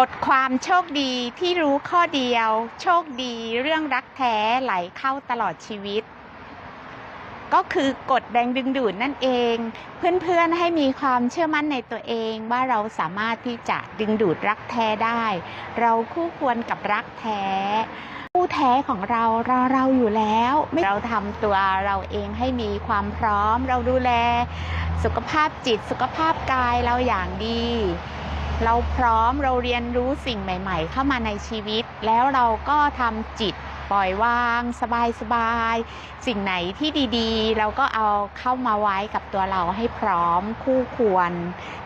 กฎความโชคดีที่รู้ข้อเดียว โชคดีเรื่องรักแท้ไหลเข้าตลอดชีวิต ก็คือกฎแรงดึงดูดนั่นเอง เพื่อนๆให้มีความเชื่อมั่นในตัวเองว่าเราสามารถที่จะดึงดูดรักแท้ได้ เราคู่ควรกับรักแท้คู่แท้ของเราเราเราอยู่แล้วไม่เราทำตัวเราเองให้มีความพร้อม เราดูแล สุขภาพจิตสุขภาพกายเราอย่างดี เราพร้อมเราเรียนรู้สิ่งใหม่ ๆ เข้ามาในชีวิต แล้วเราก็ทำจิตปล่อยวาง สบายๆสิ่งไหนที่ดีๆ เราก็เอาเข้ามาไว้กับตัวเราให้พร้อมคู่ควร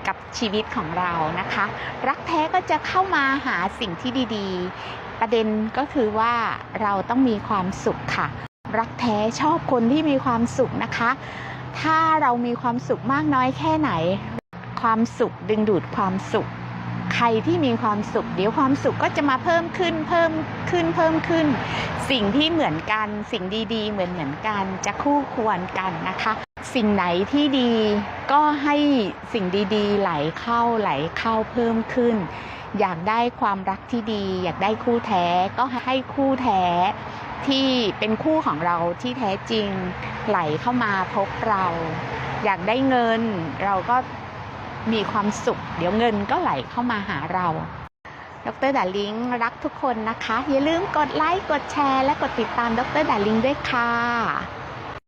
กับชีวิตของเรานะคะ รักแท้ก็จะเข้ามาหาสิ่งที่ดีๆ ประเด็นก็คือว่าเราต้องมีความสุขค่ะ รักแท้ชอบคนที่มีความสุขนะคะ ถ้าเรามีความสุขมากน้อยแค่ไหน ความสุขดึงดูดความสุข ใครที่มีความสุข เดี๋ยวความสุขก็จะมาเพิ่มขึ้นเพิ่มขึ้นเพิ่มขึ้น สิ่งที่เหมือนกัน สิ่งดีๆ เหมือนเหมือนกัน จะคู่ควรกันนะคะ สิ่งไหนที่ดีก็ให้สิ่งดีๆ ไหลเข้าไหลเข้าเพิ่มขึ้น อยากได้ความรักที่ดี อยากได้คู่แท้ก็ให้คู่แท้ที่เป็นคู่ของเราที่แท้จริงไหลเข้ามาพบเรา อยากได้เงินเราก็ มีความสุข เดี๋ยวเงินก็ไหลเข้ามาหาเรา ดรดาลิงรักทุกคนนะคะ อย่าลืมกดไลค์ กดแชร์ และกดติดตามดรดาลิงด้วยค่ะ